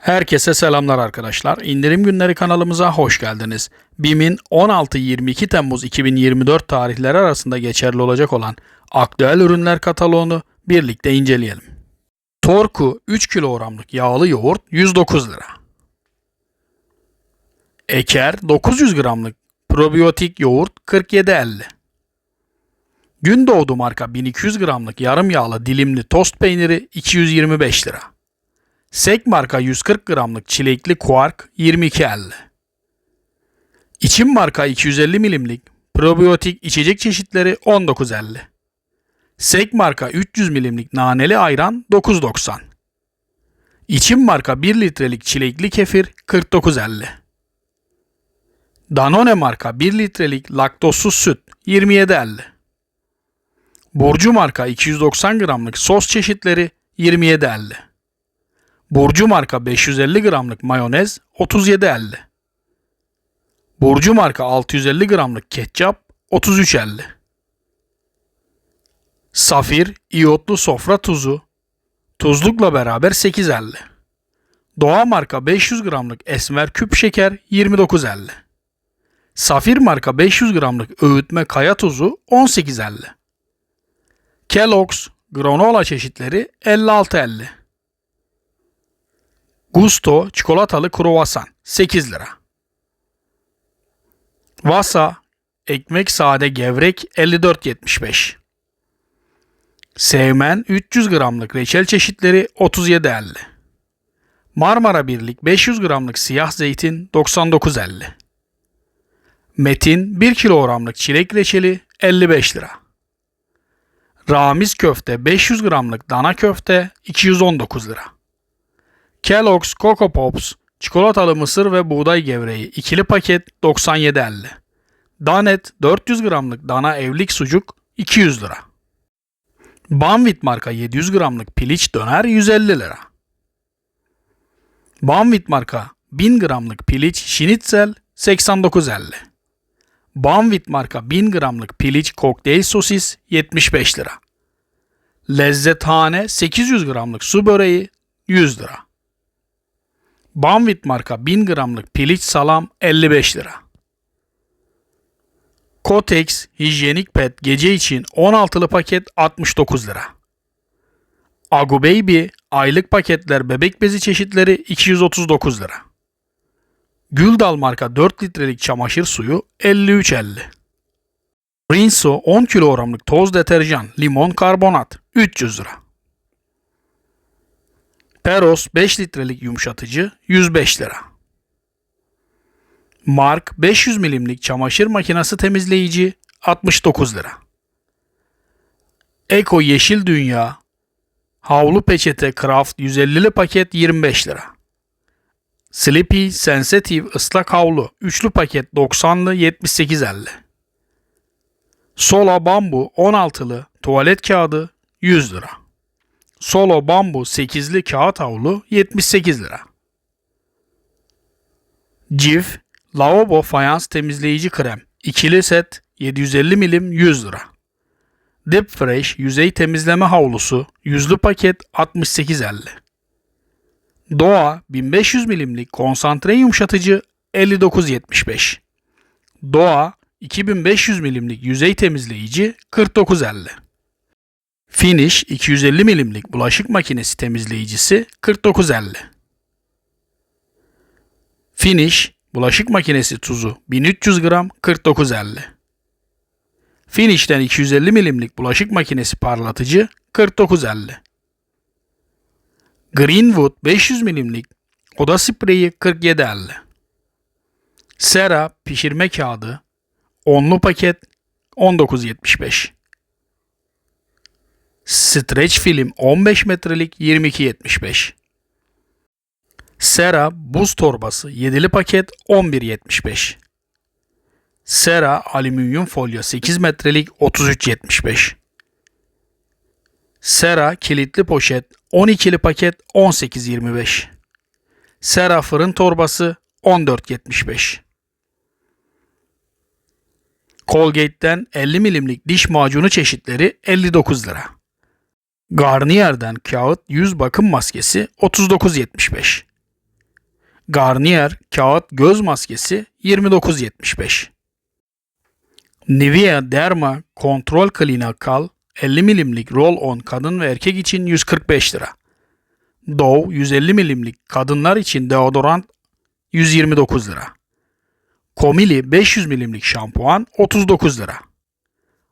Herkese selamlar arkadaşlar. İndirim günleri kanalımıza hoş geldiniz. BİM'in 16-22 Temmuz 2024 tarihleri arasında geçerli olacak olan aktüel ürünler kataloğunu birlikte inceleyelim. Torku 3 kilogramlık yağlı yoğurt 109 lira. Eker 900 gramlık probiyotik yoğurt 47.50. Gündoğdu marka 1200 gramlık yarım yağlı dilimli tost peyniri 225 lira. Sek marka 140 gramlık çilekli kuark 22.50. İçim marka 250 milimlik probiyotik içecek çeşitleri 19.50. Sek marka 300 milimlik naneli ayran 9.90. İçim marka 1 litrelik çilekli kefir 49.50. Danone marka 1 litrelik laktozsuz süt 27.50. Burcu marka 290 gramlık sos çeşitleri 27.50. Burcu marka 550 gramlık mayonez 37.50. Burcu marka 650 gramlık ketçap 33.50. Safir iyotlu sofra tuzu tuzlukla beraber 8.50. Doğa marka 500 gramlık esmer küp şeker 29.50. Safir marka 500 gramlık öğütme kaya tuzu 18.50. Kellogg's granola çeşitleri 56.50. Gusto çikolatalı kruvasan 8 lira. Vasa ekmek sade gevrek 54.75. Sevmen 300 gramlık reçel çeşitleri 37.50. Marmara Birlik 500 gramlık siyah zeytin 99.50. Metin 1 kilogramlık çilek reçeli 55 lira. Ramiz köfte 500 gramlık dana köfte 219 lira. Kellogg's Coco Pops çikolatalı mısır ve buğday gevreği ikili paket 97.50. Danet 400 gramlık dana evlik sucuk 200 lira. Banvit marka 700 gramlık piliç döner 150 lira. Banvit marka 1000 gramlık piliç şinitzel 89.50. Banvit marka 1000 gramlık piliç kokteyl sosis 75 lira. Lezzethane 800 gramlık su böreği 100 lira. Banvit marka 1000 gramlık piliç salam 55 lira. Kotex hijyenik pet gece için 16'lı paket 69 lira. Agu Baby aylık paketler bebek bezi çeşitleri 239 lira. Güldal marka 4 litrelik çamaşır suyu 53.50. Rinso 10 kilogramlık toz deterjan limon karbonat 300 lira. Peros 5 litrelik yumuşatıcı 105 lira. Mark 500 milimlik çamaşır makinesi temizleyici 69 lira. Eko Yeşil Dünya Havlu peçete Kraft 150'li paket 25 lira. Sleepy Sensitive ıslak havlu üçlü paket 90'lı 78.50. Sola Bambu 16'lı tuvalet kağıdı 100 lira. Solo Bambu 8'li kağıt havlu 78 lira. Cif Lavabo fayans temizleyici krem ikili set 750 milim 100 lira. Deep Fresh yüzey temizleme havlusu yüzlü paket 68.50. Doğa 1500 milimlik konsantre yumuşatıcı 59.75. Doğa 2500 milimlik yüzey temizleyici 49.50. Finish 250 milimlik bulaşık makinesi temizleyicisi 49.50. Finish bulaşık makinesi tuzu 1300 gram 49.50. Finish'ten 250 milimlik bulaşık makinesi parlatıcı 49.50. Greenwood 500 milimlik oda spreyi 47.50. Sera pişirme kağıdı onlu paket 19.75. Stretch film 15 metrelik 22.75. Sera buz torbası 7'li paket 11.75. Sera alüminyum folyo 8 metrelik 33.75. Sera kilitli poşet 12'li paket 18.25. Sera fırın torbası 14.75. Colgate'den 50 milimlik diş macunu çeşitleri 59 lira. Garnier'den kağıt yüz bakım maskesi 39.75. Garnier kağıt göz maskesi 29.75. Nivea Derma Kontrol Klinikal 50 milimlik roll-on kadın ve erkek için 145 lira. Dove 150 milimlik kadınlar için deodorant 129 lira. Komili 500 milimlik şampuan 39 lira.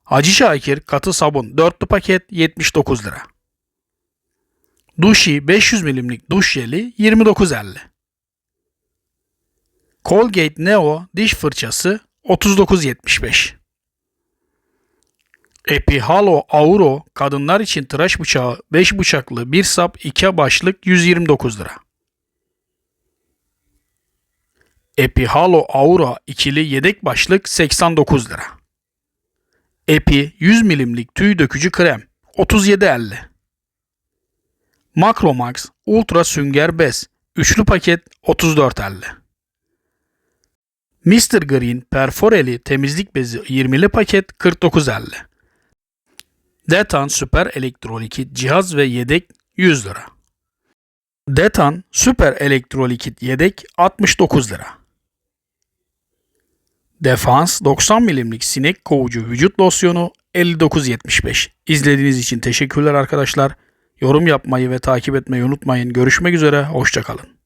Hacı Şakir katı sabun dörtlü paket 79 lira. Duşi 500 milimlik duş jeli 29.50. Colgate Neo diş fırçası 39.75. Epihalo Auro kadınlar için tıraş bıçağı 5 bıçaklı 1 sap 2 başlık 129 lira. Epihalo Aura ikili yedek başlık 89 lira. Epi 100 milimlik tüy dökücü krem 37.50. Macromax Ultra Sünger Bez üçlü paket 34.50. Mr. Green Perforeli temizlik bezi 20'li paket 49.50. Detan Süper Elektrolikit cihaz ve yedek 100 lira. Detan Süper Elektrolikit yedek 69 lira. Defans 90 milimlik sinek kovucu vücut losyonu 59.75. İzlediğiniz için teşekkürler arkadaşlar. Yorum yapmayı ve takip etmeyi unutmayın. Görüşmek üzere, hoşçakalın.